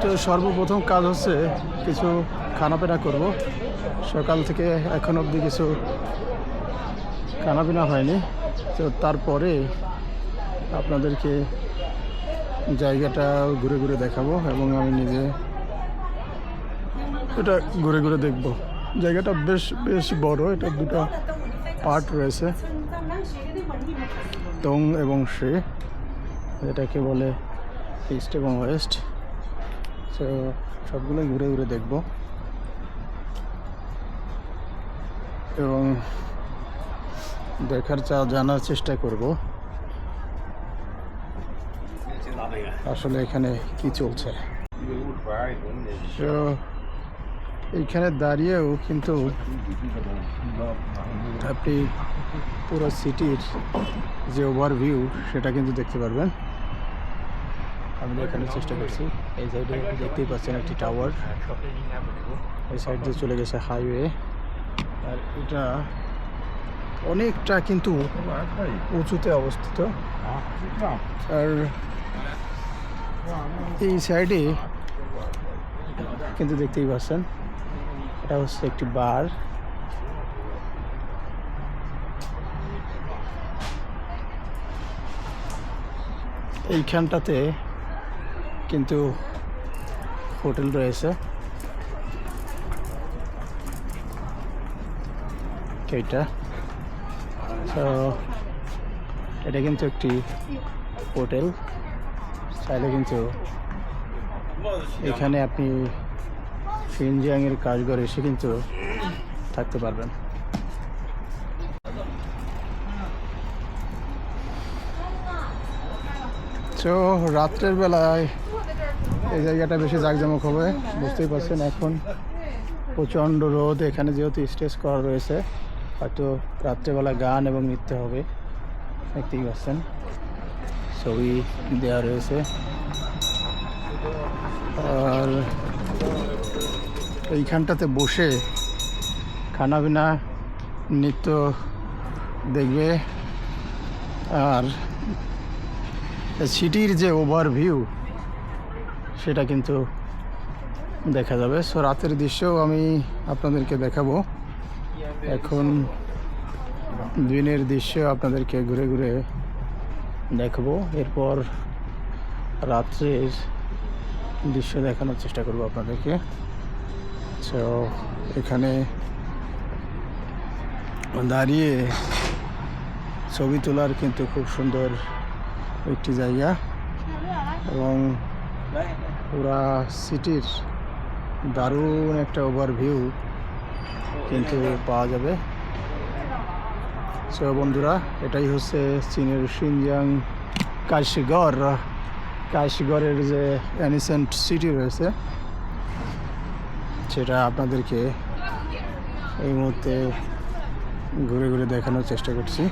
তো সর্বপ্রথম কাজ হচ্ছে কিছু খানাপিনা করব। সকাল থেকে এখন অবধি কিছু খানাপিনা হয়নি। তো তারপরে আপনাদেরকে জায়গাটা ঘুরে ঘুরে দেখাবো এবং আমি নিজে এটা ঘুরে ঘুরে দেখব। জায়গাটা বেশ বেশ বড়, এটা দুটো পার্ট রয়েছে। টং এবং শে এটাকে বলে ইস্ট এবং ওয়েস্ট। তো সবগুলো ঘুরে ঘুরে দেখব। এবং দেখার চা, জানার চেষ্টা করব। আসলে এখানে কি চলছে? তো এইখানে দাঁড়িয়েও কিন্তু আপনি পুরো সিটির যে ওভারভিউ সেটা কিন্তু দেখতে পারবেন। আমি দেখানোর চেষ্টা করছি। এই সাইডে দেখতেই পাচ্ছেন একটি টাওয়ার এই সাইড দিয়ে চলে গেছে হাইওয়ে আর এটা অনেকটা কিন্তু উঁচুতে অবস্থিত। আর এই সাইডে কিন্তু দেখতেই পাচ্ছেন, এটা হচ্ছে একটি বার এইখানটাতে কিন্তু হোটেল রয়েছে। এইটা তো এটা কিন্তু একটি হোটেল। চাইলে কিন্তু এখানে আপনি সিনজিয়াংয়ের কাজঘর এসে কিন্তু থাকতে পারবেন। তো রাত্রের বেলায় এই জায়গাটা বেশি জাঁকজমক হবে, বুঝতেই পারছেন এখন প্রচণ্ড রোদ, এখানে যেহেতু স্টেজ করা রয়েছে, হয়তো রাত্রেবেলা গান এবং নৃত্য হবে, দেখতেই পাচ্ছেন। ছবি দেওয়া রয়েছে। আর এইখানটাতে বসে খানা পিনা নৃত্য দেখবে। আর সিটির যে ওভারভিউ সেটা কিন্তু দেখা যাবে। সো রাতের দৃশ্যও আমি আপনাদেরকে দেখাবো। এখন দিনের দৃশ্য আপনাদেরকে ঘুরে ঘুরে দেখব। এরপর রাত্রের দৃশ্য দেখানোর চেষ্টা করব আপনাদেরকে। তো এখানে দাঁড়িয়ে ছবি তোলার কিন্তু খুব সুন্দর একটি জায়গা। এবং পুরা সিটির দারুণ একটা ওভারভিউ কিন্তু পাওয়া যাবে। সো বন্ধুরা, এটাই হচ্ছে চীনের সিনজিয়াং কাশিগড় কাশিগড়ের যে অ্যানিসেন্ট সিটি রয়েছে, সেটা আপনাদেরকে এই মুহূর্তে ঘুরে ঘুরে দেখানোর চেষ্টা করছি।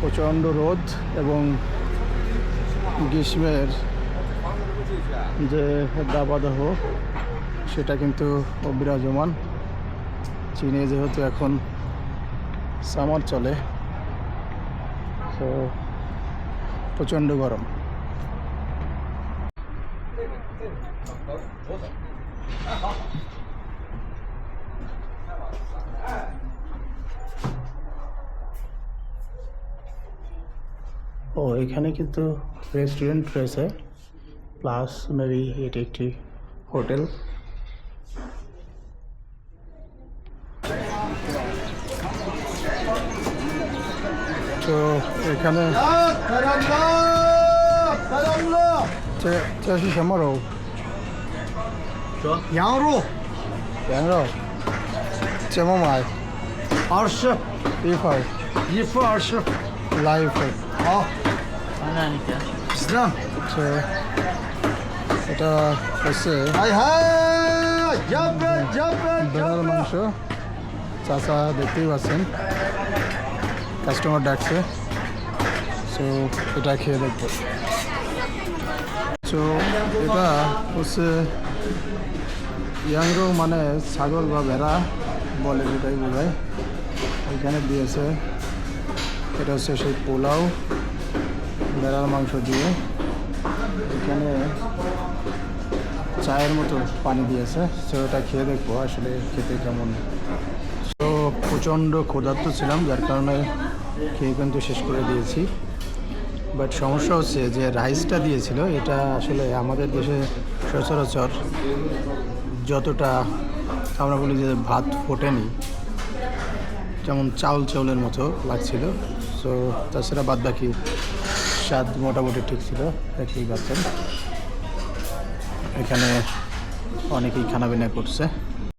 প্রচণ্ড রোদ এবং গ্রীষ্মের যে দাবাদাহ সেটা কিন্তু বিরাজমান। চীনে যেহেতু এখন সামার চলে তো প্রচণ্ড গরম। ও এখানে কিন্তু রেস্টুরেন্ট রয়েছে প্লাস মেবি এটি একটি হোটেল তো এখানে 这这是什么肉？羊肉羊肉。怎么买？二十，一份儿，一份二十。来一份儿。好， ইসলাম তো এটা হচ্ছে বেড়ার মাংস। চাচা দেখতেই পাচ্ছেন। কাস্টমার ডাকছে। সো এটা খেয়ে দেখব। সো এটা হচ্ছে ইয়াংরো মানে ছাগল বা ভেড়া বলে যেটাই বোঝায়। এখানে দিয়েছে। এটা হচ্ছে সেই পোলাও। ভেড়ার মাংস দিয়ে এখানে চায়ের মতো পানি দিয়েছে। সো ওটা খেয়ে দেখব আসলে খেতে কেমন। তো প্রচণ্ড ক্ষুধার্ত ছিলাম, যার কারণে খেয়ে কিন্তু শেষ করে দিয়েছি। বাট সমস্যা হচ্ছে যে রাইসটা দিয়েছিল, এটা আসলে আমাদের দেশে সচরাচর যতটা আমরা বলি যে ভাত ফোটেনি, যেমন চাউল চাউলের মতো লাগছিল। সো তাছাড়া বাদ বাকি স্বাদ মোটামুটি ঠিক ছিল দেখতেই পাচ্ছেন। এখানে অনেকেই খানাবিনা করছে।